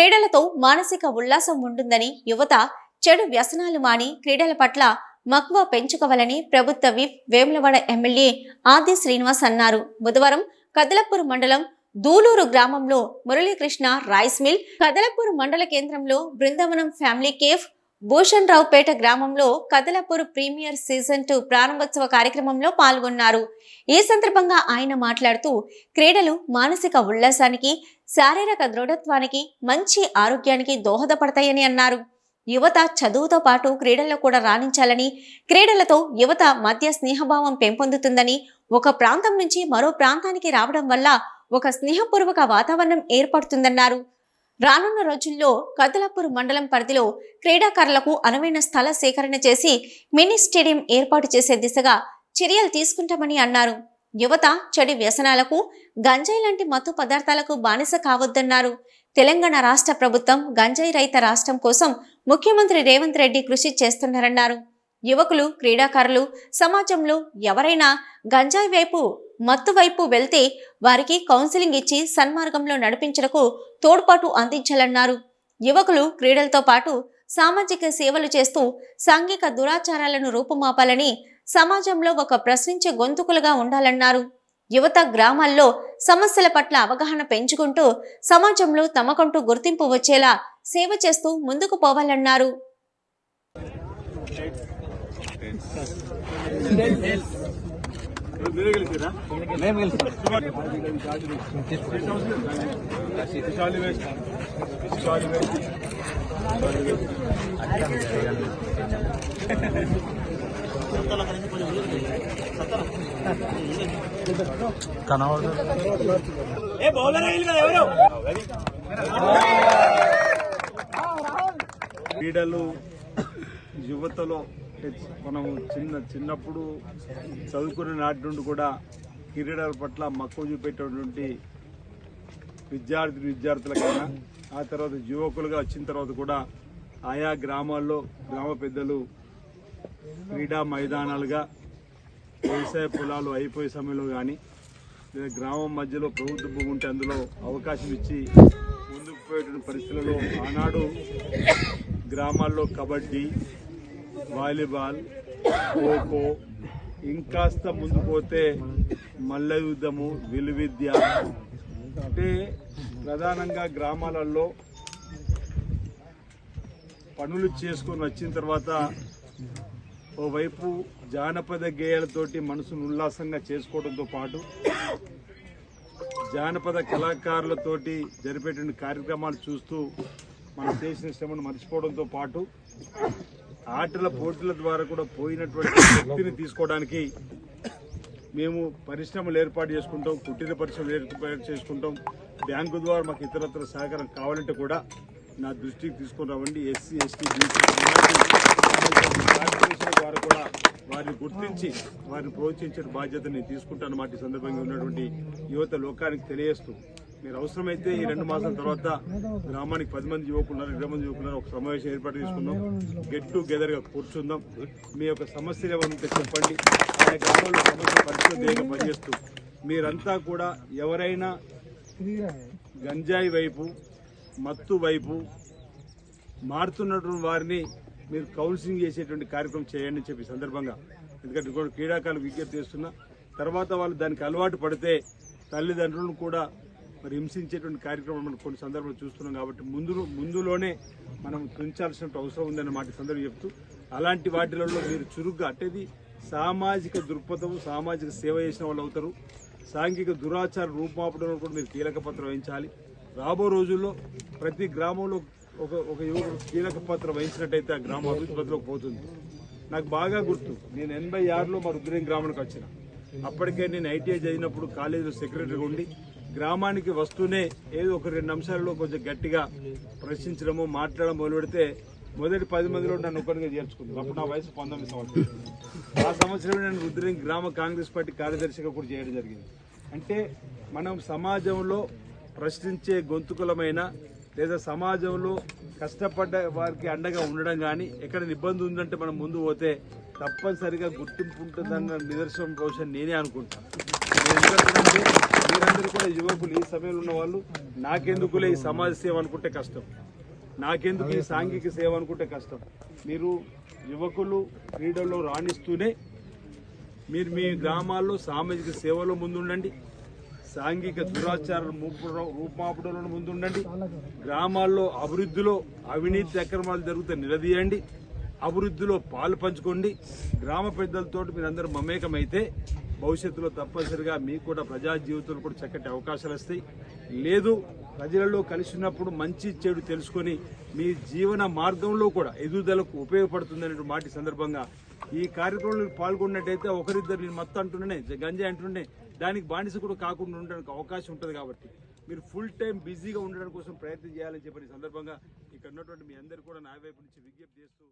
క్రీడలతో మానసిక ఉల్లాసం ఉంటుందని యువత చెడు వ్యసనాలు మాని క్రీడల పట్ల మక్కువ పెంచుకోవాలని ప్రభుత్వ విప్ వేములవాడ ఎమ్మెల్యే ఆది శ్రీనివాస్ అన్నారు. బుధవారం కదలపూర్ మండలం దూలూరు గ్రామంలో మురళీకృష్ణ రైస్ మిల్ కదలపూర్ మండల కేంద్రంలో బృందావనం ఫ్యామిలీ కేఫ్ భూషణ్ రావుపేట గ్రామంలో కదలపూర్ ప్రీమియర్ సీజన్ టూ ప్రారంభోత్సవ కార్యక్రమంలో పాల్గొన్నారు. ఈ సందర్భంగా ఆయన మాట్లాడుతూ క్రీడలు మానసిక ఉల్లాసానికి శారీరక దృఢత్వానికి మంచి ఆరోగ్యానికి దోహదపడతాయని అన్నారు. యువత చదువుతో పాటు క్రీడల్లో కూడా రాణించాలని క్రీడలతో యువత మధ్య స్నేహభావం పెంపొందుతుందని ఒక ప్రాంతం నుంచి మరో ప్రాంతానికి రావడం వల్ల ఒక స్నేహపూర్వక వాతావరణం ఏర్పడుతుందన్నారు. రానున్న రోజుల్లో కదలాపూర్ మండలం పరిధిలో క్రీడాకారులకు అనువైన స్థల సేకరణ చేసి మినీ స్టేడియం ఏర్పాటు చేసే దిశగా చర్యలు తీసుకుంటామని అన్నారు. యువత చెడు వ్యసనాలకు గంజాయి లాంటి మత్తు పదార్థాలకు బానిస కావద్దన్నారు. తెలంగాణ రాష్ట్ర ప్రభుత్వం గంజాయి రహిత రాష్ట్రం కోసం ముఖ్యమంత్రి రేవంత్ రెడ్డి కృషి చేస్తున్నారన్నారు. యువకులు క్రీడాకారులు సమాజంలో ఎవరైనా గంజాయి వైపు మత్తు వైపు వెళ్తే వారికి కౌన్సిలింగ్ ఇచ్చి సన్మార్గంలో నడిపించడకు తోడ్పాటు అందించాలన్నారు. యువకులు క్రీడలతో పాటు సామాజిక సేవలు చేస్తూ సాంఘిక దురాచారాలను రూపుమాపాలని సమాజంలో ఒక ప్రశ్నించే గొంతుకులుగా ఉండాలన్నారు. యువత గ్రామాల్లో సమస్యల పట్ల అవగాహన పెంచుకుంటూ సమాజంలో తమకంటూ గుర్తింపు వచ్చేలా సేవ చేస్తూ ముందుకు పోవాలన్నారు. క్రీడలు యువతలో మనం చిన్న చిన్నప్పుడు చదువుకునే నాటి నుండి కూడా క్రీడల పట్ల మక్కువ చూపేటటువంటి విద్యార్థి విద్యార్థులకైనా ఆ తర్వాత యువకులుగా వచ్చిన తర్వాత కూడా ఆయా గ్రామాల్లో గ్రామ పెద్దలు క్రీడా మైదానాలుగా వ్యవసాయ పొలాలు అయిపోయే సమయంలో కానీ లేదా గ్రామం మధ్యలో ప్రభుత్వ భూమి ఉంటే అందులో అవకాశం ఇచ్చి ముందుకు పోయేటువంటి పరిస్థితులలో ఆనాడు గ్రామాల్లో కబడ్డీ వాలీబాల్ ఖోఖో ఇంకాస్త ముందుకు పోతే మల్ల యుద్ధము విలువిద్య అంటే ప్రధానంగా గ్రామాలలో పనులు చేసుకొని వచ్చిన తర్వాత ఓవైపు జానపద గేయాలతోటి మనసును ఉల్లాసంగా చేసుకోవడంతో పాటు జానపద కళాకారులతోటి జరిపేటువంటి కార్యక్రమాలు చూస్తూ మనం చేసిన శ్రమను మర్చిపోవడంతో పాటు ఆటల పోటీల ద్వారా కూడా పోయినటువంటి శక్తిని తీసుకోవడానికి మేము పరిశ్రమలు ఏర్పాటు చేసుకుంటాం కుటీర పరిశ్రమలు ఏర్పాటు చేసుకుంటాం బ్యాంకు ద్వారా మాకు ఇతరత్ర సహకారం కావాలంటే కూడా నా దృష్టికి తీసుకొని రావండి ఎస్సీ ఎస్టీ బీసీ వారు కూడా వారిని గుర్తించి వారిని ప్రోత్సహించే బాధ్యత నేను తీసుకుంటాను. మాట ఈ సందర్భంగా ఉన్నటువంటి యువత లోకానికి తెలియజేస్తూ మీరు అవసరమైతే ఈ రెండు మాసాల తర్వాత గ్రామానికి పది మంది యువకులు ఉన్నారు ఇరవై మంది యువకులు ఒక సమావేశం ఏర్పాటు చేసుకుందాం. గెట్ టుగెదర్గా కూర్చుందాం. మీ యొక్క సమస్యలు ఏమైనా చెప్పండి. ఆయా గ్రామాల్లో సమస్య పరిస్థితి పనిచేస్తూ మీరంతా కూడా ఎవరైనా గంజాయి వైపు మత్తు వైపు మారుతున్నటువంటి వారిని మీరు కౌన్సిలింగ్ చేసేటువంటి కార్యక్రమం చేయండి అని చెప్పి సందర్భంగా. ఎందుకంటే ఇప్పుడు క్రీడాకారులు విజ్ఞప్తి చేస్తున్నా తర్వాత వాళ్ళు దానికి అలవాటు పడితే తల్లిదండ్రులను కూడా మరి హింసించేటువంటి కార్యక్రమం మనం కొన్ని సందర్భాలు చూస్తున్నాం కాబట్టి ముందు ముందులోనే మనం తుంచాల్సిన అవసరం ఉందన్న మాట సందర్భం చెప్తూ అలాంటి వాటిలలో మీరు చురుగ్గా అంటేది సామాజిక దృక్పథం సామాజిక సేవ చేసిన వాళ్ళు అవుతారు. సాంఘిక దురాచార రూపుమాపడంలో కూడా మీరు కీలక పత్రం వహించాలి. రాబో రోజుల్లో ప్రతి గ్రామంలో ఒక ఒక యువకుడు కీలక పాత్ర వహించినట్టయితే ఆ గ్రామం అభివృద్ధిలోకి పోతుంది. నాకు బాగా గుర్తు నేను ఎనభై ఆరులో మా రుద్రేం గ్రామానికి వచ్చిన. అప్పటికే నేను ఐటీఐ చదివినప్పుడు కాలేజీలో సెక్రటరీగా ఉండి గ్రామానికి వస్తూనే ఏదో ఒక రెండు అంశాలలో కొంచెం గట్టిగా ప్రశ్నించడము మాట్లాడడం మొదలు పెడితే మొదటి పది మందిలో నన్ను ఒకరిగా చేర్చుకుంది. అప్పుడు నా వయసు పంతొమ్మిది సంవత్సరాలు. ఆ సంవత్సరం నేను రుద్రేం గ్రామ కాంగ్రెస్ పార్టీ కార్యదర్శిగా కూడా చేయడం జరిగింది. అంటే మనం సమాజంలో ప్రశ్నించే గొంతుకులమైన లేదా సమాజంలో కష్టపడ్డ వారికి అండగా ఉండడం కానీ ఎక్కడ ఇబ్బంది ఉందంటే మనం ముందు పోతే తప్పనిసరిగా గుర్తింపు ఉంటుందన్న నిదర్శనం బహుశా నేనే అనుకుంటాను మీరందరూ కూడా యువకులు ఈ సమయంలో ఉన్న వాళ్ళు నాకెందుకులే ఈ సమాజ సేవ అనుకుంటే కష్టం. నాకెందుకు ఈ సాంఘిక సేవ అనుకుంటే కష్టం. మీరు యువకులు క్రీడల్లో రాణిస్తూనే మీరు మీ గ్రామాల్లో సామాజిక సేవలో ముందుండండి. సాంఘిక దురాచార రూపాపడంలో ముందుండండి. గ్రామాల్లో అభివృద్ధిలో అవినీతి అక్రమాలు జరిగితే నిలదీయండి. అభివృద్ధిలో పాలు పంచుకోండి. గ్రామ పెద్దలతో మీరందరూ మమేకమైతే భవిష్యత్తులో తప్పనిసరిగా మీకు కూడా ప్రజా జీవితంలో కూడా చక్కటి అవకాశాలు వస్తాయి. లేదు ప్రజలలో కలిసి ఉన్నప్పుడు మంచి చెడు తెలుసుకొని మీ జీవన మార్గంలో కూడా ఎదుగుదలకు ఉపయోగపడుతుందనే మాట సందర్భంగా ఈ కార్యక్రమంలో పాల్గొన్నట్టయితే ఒకరిద్దరు నేను మొత్తం అంటుండే గంజాయి అంటుండే దానికి బానిస కూడా కాకుండా ఉండడానికి అవకాశం ఉంటుంది కాబట్టి మీరు ఫుల్ టైం బిజీగా ఉండడం కోసం ప్రయత్నం చేయాలని చెప్పిన సందర్భంగా ఇక్కడ ఉన్నటువంటి మీ అందరు కూడా నా వైపు నుంచి విజ్ఞప్తి చేస్తూ